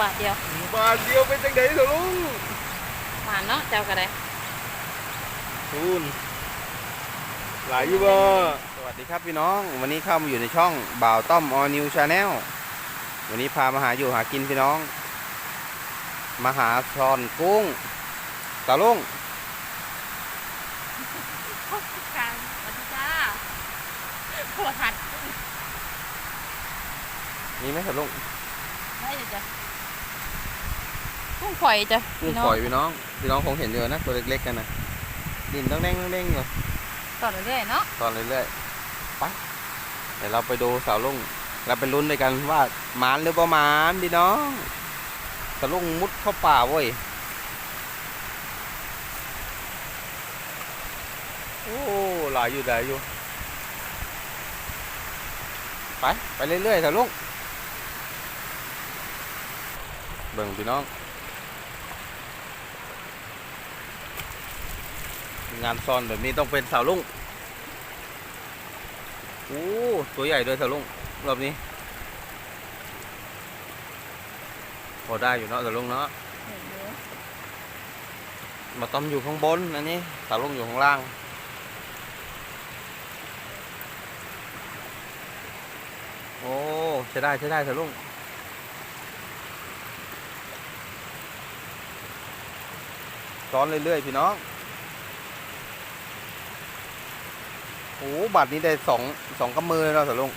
บาทเดียว บาทเดียวเป็นจังไดเถอะลุงหวานเนาะเจ้าก็ได้คูณหลายอยู่บ่สวัสดีครับพี่น้อง วันนี้เข้ามาอยู่ในช่องบ่าวต้อมออนิวชาแนลวันนี้พามาหาอยู่หากินพี่น้อง มาหาซอนกุ้งตาลุงกลางสวัสดีจ้าปวดหัดมีไหมตาลุงได้เลยจ้ะ กุ้งฝอยจ้ะกุ้งพี่น้อฝงอยพี่น้อง พี่น้องคงเห็นเยอะนะตัวเล็กๆกันนะดินต้องเด้งต้องเด้งอยู่ต่อเรื่อยๆเนาะตอนเรื่อยๆไปเดี๋ยวเราไปดูสาวลุงเราไปลุ้นด้วยกันว่าหมานหรือประมาณพี่น้องสาวลุงมุดเข้าป่าเว้ยโอ้หลายอยู่หลายอยู่ไป ไปเรื่อยๆสาวลุงเบิ่งพี่น้อง งานซ่อนแบบนี้ต้องเป็นสาวลุงโอ้ตัวใหญ่ด้วยสาวลุงรอบนี้ พอได้อยู่เนาะสาวลุงเนาะมาต้อมอยู่ข้างบนอันนี้สาวลุงอยู่ข้างล่างโอ้ใช้ได้ใช้ได้สาวลุงซ้อนเรื่อยๆพี่น้อง อ้บัตรนี้ได้สองสองกำมือเลยเนาะสาวลุง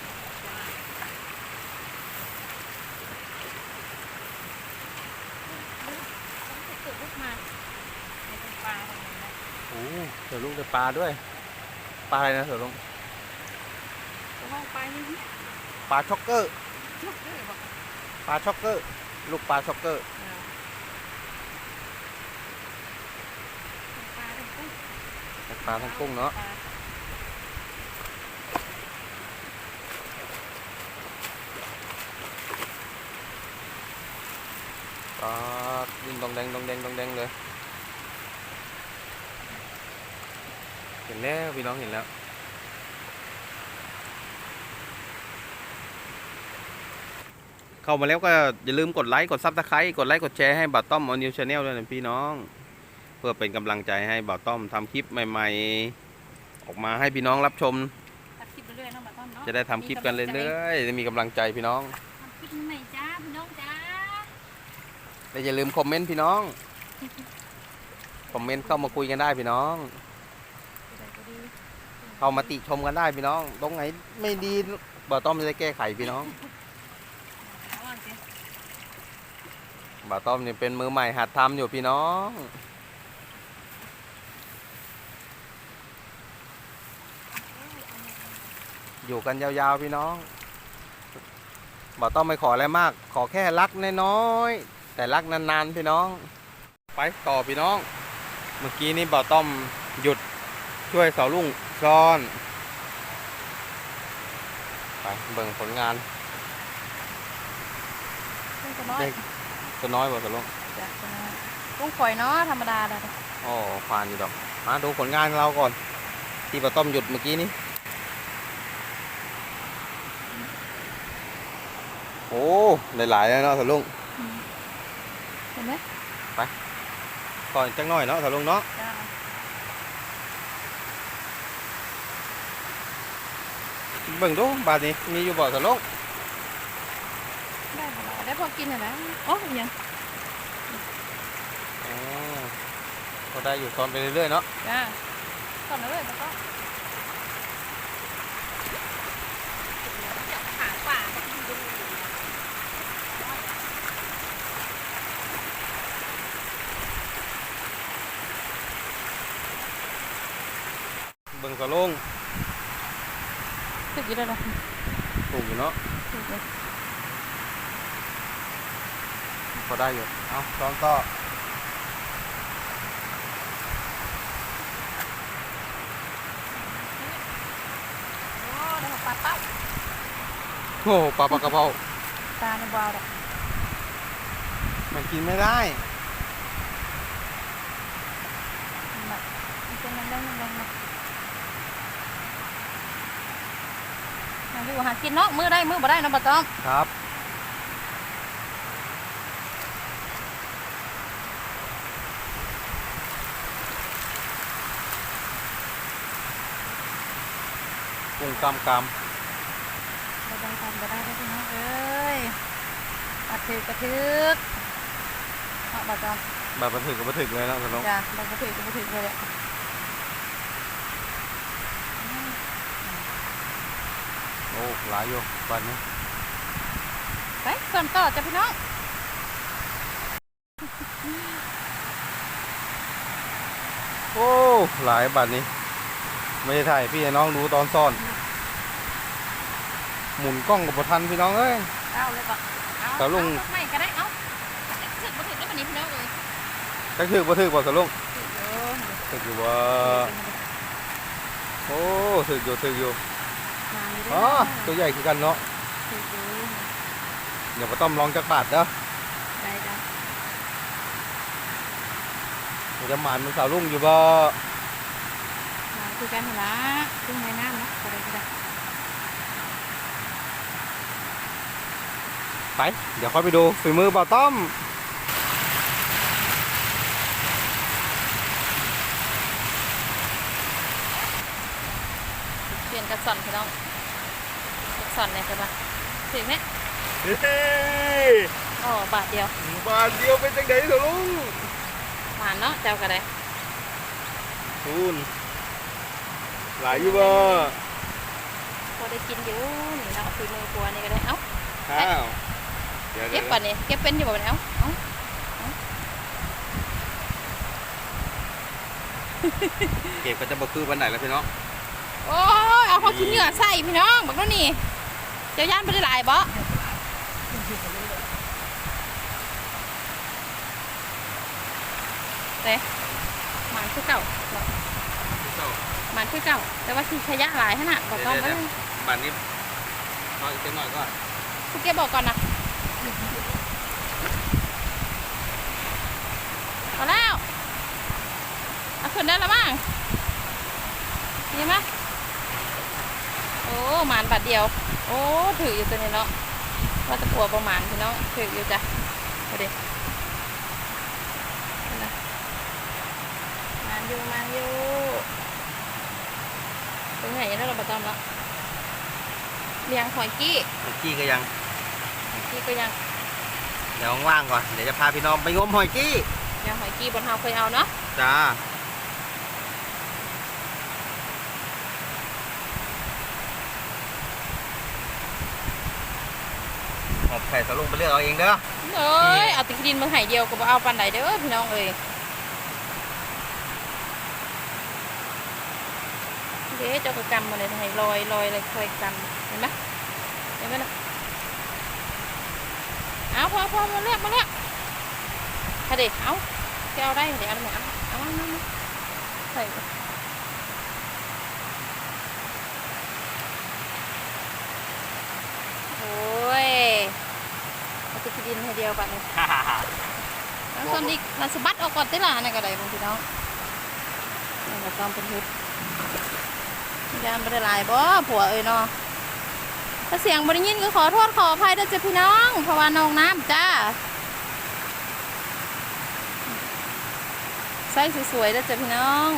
สุดลูกมาในตรงปลาตรงนั้นนะโอ้สาวลุงได้ปลาด้วย ปลาอะไรนะสาวลุงตรงห้องปลานี่เนี่ยปลาช็อกเกอร์ ลูกเอ้ยบอกปลาช็อกเกอร์ ลูกปลาช็อกเกอร์อ่าปลาเป็นกุ้งปลาทั้งกุ้งเนาะปลป ลาดิ้นดองแดงดองแดงดองแดงเลย เห็นแล้วพี่น้องเห็นแล้วเข้ามาแล้วก็อย่าลืมกดไลค์กดซับสไครต์กดไลค์กดแชร์ให้บ่าวต้อมออนิวชาแนลด้วยนะพี่น้อง เพื่อเป็นกำลังใจให้บ่าวต้อมทำคลิปใหม่ ๆ ออกมาให้พี่น้องรับชมตัดคลิปไปเรื่อยๆเนาะบัดต้นเนาะจะได้ทำคลิปกันเรื่อยๆจะมีกำลังใจพี่น้อง ทำคลิปไหนจ้าพี่น้องจ้า และอย่าลืมคอมเมนต์พี่น้อง คอมเมนต์เข้ามาคุยกันได้พี่น้อง เข้ามาติชมกันได้พี่น้อง ตรงไหนไม่ดีบ่าวต้อมจะได้แก้ไขพี่น้องเอาอะสิบ่าวต้อมเนี่ยเป็นมือใหม่หัดทำอยู่พี่น้องอยู่กันยาวๆพี่น้องบ่าวต้อมไม่ขออะไรมาก ขอแค่รักน้อยๆ แต่รักนานๆพี่น้อง ไปต่อพี่น้อง เมื่อกี้นี้บ่าวต้อมหยุดช่วยเสาลุงซ่อนไปเบิ่งผลงานกุ้งตัวน้อยเด็กตัวน้อยบ่เสาลุงจ้ะตัวน้อยกุ้งฝอยเนาะธรรมดาเลยอ๋อผ่านอยู่ดอกมาดูผลงานเราก่อน ที่บ่าวต้อมหยุดเมื่อกี้นี้โอ้หลายๆแล้วเนาะเสาลุง เห็นไหมก่อนจังหน่อยเนาะเสาลุงเนาะจ้าเบิ่งดูบาดนี้มีอยู่บ่เสาลุงได้พอแล้วได้พอกินเหรอนะโอ้ยยังอ๋อก็ได้อยู่ตอนไปเรื่อยๆเนาะจ้าก่อนเลยแล้วก็ เบิ่งเสาลุงถึกอยู่ได้หรอถูกอยู่เนาะถึกเลยพอได้อยู่ เอาซ้อมต่อโอ้ได้ปลาเป้าโอ้ปลาปลากระเพราตาในบาวดอกมันกินไม่ได้ แบบมันเป็นแดงๆแดงๆนะ อยู่หากินเนาะมือได้มือบ่ได้นะบ่ต้องครับกุ้งกำกบ่ต้องทำบะได้ได้อพี่น้องเอ้ยกระทึกกระทึกเะบ่ต้องำแบบบันทึกกับบันทึกเลยเนาะสำตรับ จ้ะบ่กระถือกับ่ถือเลยแะ อ้หลายอยู่วันนี้ไปส่วนต่อจ้ะพี่น้องโอ้หลายบัตรนี้ ไม่ได้ถ่ายพี่ให้น้องดูตอนซ่อน หมุนกล้องกับทันพี่น้องเอ้ยเอาเลยบ่เอาแต่ลุงเอาไม่ก็ได้เอาถึกบ่ถึกได้บัดนี้พี่น้องเอ้ยก็ถือบ่ถือบ่สลุงถึกอยู่ถืออยู่ว่าโอ้ถืออยู่ถืออยู่มา อยู่เด้อ๋อตัวใหญ่คือกันเนาะถึกอยู่เดี๋ยวมาต้อมลองจักบาทเด้อได้จ้ะเดี๋ยวจะหมานมันสาวลุงอยู่บ่มาคือกันหั่นล่ะซึ่งในน้ำเนาะก็ได้ก็ได้ไป เดี๋ยวค่อยไปดูฝีมือบ่าวต้อมเปลี่ยนกระสอนพี่น้องกระ สอนเนี่ยใช่ปะถึงไหมเฮ้ยอ๋อบาทเดียวบาทเดียวเป็นจังไดสาวลุงหวานเนาะเจ้าก็ได้คูณหลายอยู่บ่พอได้กินอยู่นี่เนาะคือมือครัวนี่ก็ได้เอ้าอ้าวเดี๋ยวเก็บเดี๋ยวป่ะนี่เก็บเป็นอยู่บ่เนี่ยเอ้าเอ้าเก็บก็จะบ่คือวันไหนแล้วพี่น้องโอ้ยเอาเขาขี้เหงื่อใส่พี่น้องบักแล้วนี่ เจ้าย่านบ่ได้หลายบ่เต้หมันคือเก่าเนาะหมันคือเก่า แต่ว่าที่ขยะหลายขนาดบอกต้องไปบัตรนี้รออีกสักหน่อยก่อนคุณเก็บบอกก่อนนะพอแล้วเอาขึ้นได้แล้วมั้งดีไหมโอ้หมานบาทเดียว โอ้ถืออยู่ตัวนี้เนาะว่าจะกลัวประมาณพี่น้องถืออยู่จ้ะเอาดิเอานะมานอยู่มานอยู่ตรงไหนแล้วเราประจำแล้วเลี้ยงหอยกี้เมื่อกี้ก็ยังหอยกี้ก็ยัง เดี๋ยวว่างๆก่อน เดี๋ยวจะพาพี่น้องไปงมหอยกี้เลี้ยงหอยกี้บนเฮาเคยเอาเนาะจ้า หอบ ไข่สลุงไปเลือกเอาเองเด้อเอ้ยเอาติกดินมาให้เดียวก็บ่เอาปันไหนเด้อพี่น้องเอ้ยเด้เจ้าก็กำมาเลยให้ลอยลอยเลยคอยกำเห็นไหมเห็นไหมนะเอาพอพอมาเลือกมาเลือกถ้าเด็กเอาแกเอาได้เดี๋ยวเอาไหนเอาเอามามามาใส่ไปโอ้ยเอาติก ดินให้เดียวปันเลยแล้วส่วนอีกมันสะบัดออกก่อนติล่ะนี่ก็ได้บางทีน้องนี่ก็ต้องเป็นหุดยามบ่ได้หลายบ่ผัวเอ้ยเนาะถ้าเสียงบ่ได้ยินก็ขอโทษขออภัยด้วยจ้ะพี่น้องเพราะว่าน้องน้ำจ้าใส่สวยๆด้วยจ้ะพี่น้อง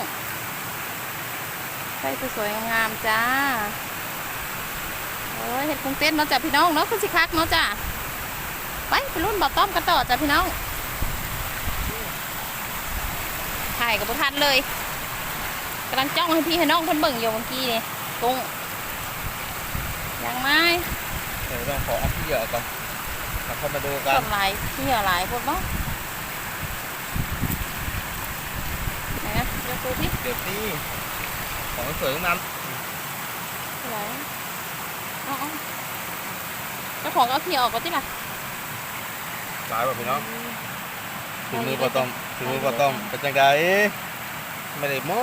ใส่สวยๆงามๆจ้าโอ้ยเห็ดคงเต้นเนาะจ้ะพี่น้องเนาะคือสิคักเนาะจ้า ไปไปรุ่นบ่อต้อมกันต่อจ้ะพี่น้องถ่ายกับบุทันเลยกำลังจ้องให้พี่ให้น้องเพิ่นเบิ่งอยู่เมื่อกี้นี่กุ้งยังไม่เดี๋ยวต้องขอเอาที่เหยื่อก่อนแล้วค่อยมาดูกันส่วนหลายที่เหลือหลายพวกเนาะไหนนะเดี๋ยวดูที่เดี๋ยวนี่ของสวยๆทั้งนั้นไหนเอาเอาเจ้าของเอาที่ออกก็ที่ล่ะ หลายแบบพี่น้องถึงมือปลาต้อมถึงมือปลาต้อมเป็นจังไดไม่ได้โม้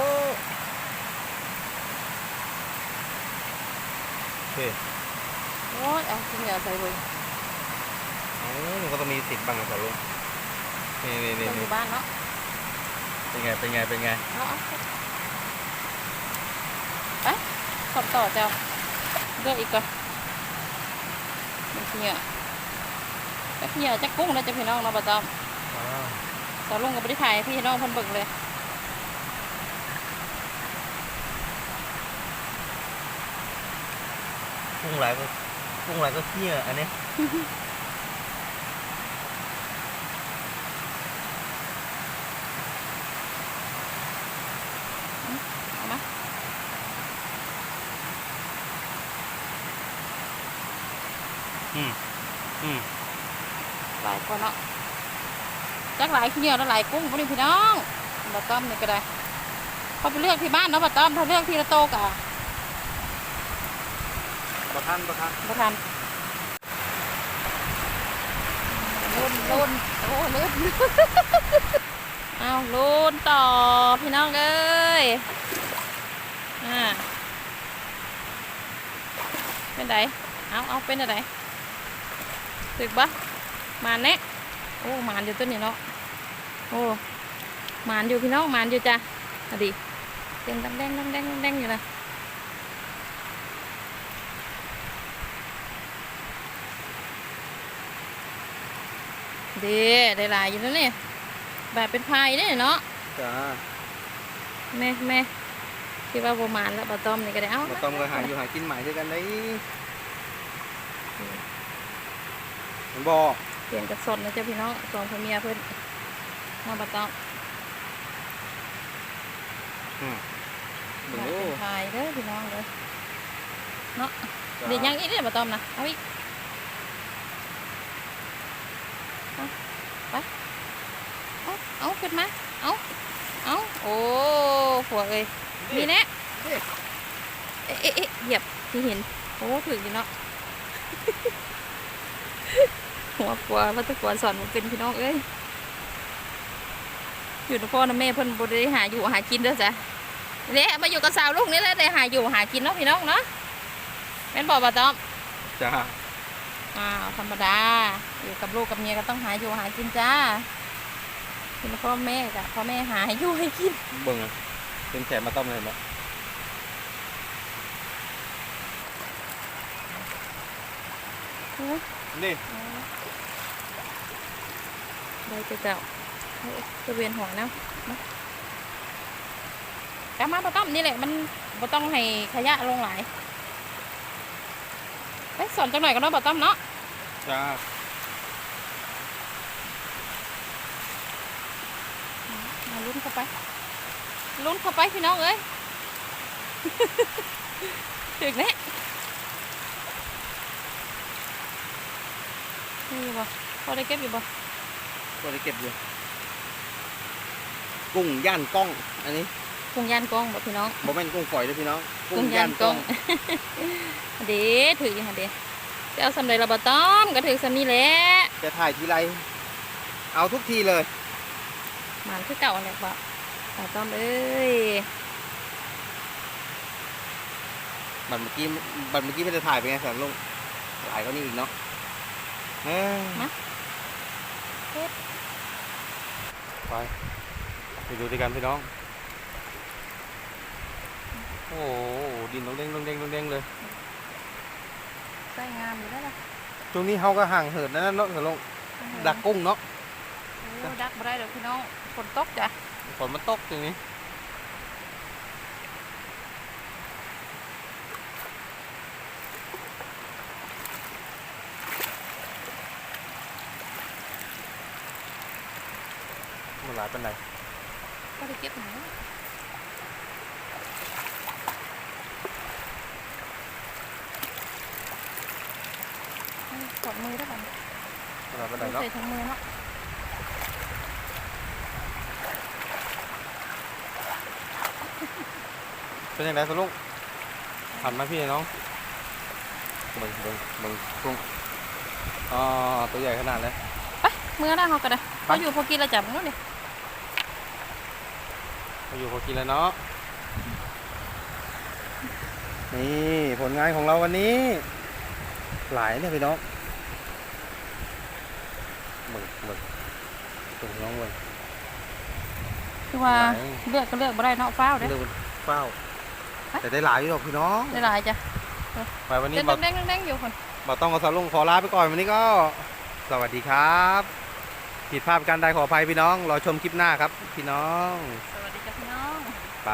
โอเคโอ้ยเอาที่เหลือใส่เลยอ๋อมันก็ต้องมีติดบังกับสาวลุงนี่นี่คนี่นอนี่ยู่บ้านเนาะเป็นไงเป็นไงเป็นไงเอาเอาไปขอบต่อเจ้าเลือกอีกก่อนมันขี้เหงื่อ แต่ขี้เหงื่อจะกุ้งแล้วจะพี่น้องเนาะประจอมตอนลงก็ไม่ได้ถ่ายให้พี่น้องเพันเบิ่งเลยกุ้งหลายก็กุ้งหลายก็เที่ยอันนี้เอามาอืมอืม หลายกว่าเนาะจักหลายขี้เหนียวแล้วหลายกุ้งพวกนี้พี่น้องบะต้อมนี่ก็ได้เขาไปเลือกที่บ้านเนาะบะต้อมถ้าเลือกที่ละโตกะประทันประทันบ่ทันลุ้นลุ้นโอ้ลุ้นเอาลุ้นต่อพี่น้องเอ้ยอ่าเป็นไดเอาเอาเป็นอะไรตึกปะ มานเนะโอ้มานอยู่ตัวนี้เนาะโอ้มานอยู่พี่น้องมานอยู่จ้ะอดีเต็มดังแดงดังแดงดังแดงอยู่นะเด้ได้หลายอยู่แล้วนี่แบบเป็นพายได้เนาะจ้าแม่แม่คิดว่าประมาณแล้วปลาต้อมนี่ก็ได้เอ้ามาต้มก็หาอยู่หากินใหม่ด้วยกันได้มันบอก เปลี่ยนจากสดนะเจ้าพี่น้องสองพ่อเมียเพื่อนมาปลาต้อมดูแบบเป็นพายเด้อพี่น้องเลยเนาะเดี๋ยวยังอีกเด้อปลาต้อมนะเอาอีกเอาไปเอาเอาขึ้นมาเอาเอาโอ้หัวเอ้ยมีแน่เอ๊ะเอ๊ะเอ๊ะเหยียบที่เห็นโอ้ถึงอยู่เนาะ หัวกลัวว่าแตะกลัวสอนมันเป็นพี่น้องเอ้ยอยู่กับพ่อนะแม่เพิ่นบ่ได้หาอยู่หากินเด้อจ้ะเนี่ยมาอยู่กับสาวลูกนี่แหละได้หาอยู่หากินเนาะพี่น้องเนาะแม่นบอกบ่ต้อมจ้าอ้าวธรรมดา อยู่กับลูกกับเมียก็ต้องหาอยู่หากินจ้าคุณพ่อแม่จ้ะพ่อแม่หาให้อยู่ให้กินเบิ่งอะเป็นแขกมาต้มเลยมั้ยโอ้ยนี่ได้เจ้าเจ้าเอาจะเวียนหัวนะมาแกมาบ่ต้อมนี่แหละมันบ่ต้องให้ขยะลงหลายไปสอนจังหน่อยก็เนาะบ่ต้อมเนาะจ้ามาลุ้นเข้าไปลุ้นเข้าไปพี่น้องเอ้ยถึกแน่นี่บ่พอได้เก็บอยู่บ่ ก็ได้เก็บอยู่ กุ้งย่านกล้อง อันนี้กุ้งย่านกล้องบ่พี่น้องบ่แม่นกุ้งฝอยเด้อพี่น้อง กุ้งย่านกล้อง เด้ถืออยู่หั่นเด้จะเอาสำเร็จระบต้อมก็ถือสำนี้แหละจะถ่ายทีไรเอาทุกทีเลยหมานคือเก่าแหละบ่ระต้อมเอ้ยบัตรเมื่อกี้บัตรเมื่อกี้ไม่ได้ถ่ายไปไงสารลุงหลายกว่านี้อีกเนาะเอ้ ยไปไปดูด้วยกันพี่น้อง โอ้โหดินลงเด้งลงเด้งลงเด้งเลย ใส่งามอยู่แล้วล่ะช่วงนี้เขาก็ห่างเหินนะเนาะสารลุงดักกุ้งเนาะโอ้ดักบ่ได้ดอกพี่น้องฝนตกจ้ะฝนมันตกตรงนี้ หลายเป็นไรก็ได้เก็บหนูกดมือได้ป่ะมันหลายเป็นไรเนาะใส่ถุงมือเนาะเป็นยังไงสลุงหันมาพี่น้องเบิ่งเบิ่งเบิ่งกุ้งอ๋อตัวใหญ่ขนาดเลยไปมือได้เขาก็ได้ไปเขาอยู่พอกินแล้วจับนู้นดิมา อยู่พอกินแล้วเนาะ นี่ผลงานของเราวันนี้ หลายเนี่ยพี่น้องเบิ่งเบิ่งตัวน้องเบิ่งคือว่าไหนเลือกก็เลือกบ่ได้เนาะฟ้าวเด้เรื่องเฝ้าไปแต่ได้หลายอยู่หรอกพี่น้องได้หลายจ้ะไปวันนี้เต้นบอแดงๆแดงๆอยู่คนบอต้องกับสาวลุงขอลาไปก่อนวันนี้ก็ สวัสดีครับ ผิดพลาดประการใดขออภัยพี่น้อง รอชมคลิปหน้าครับ พี่น้อง ส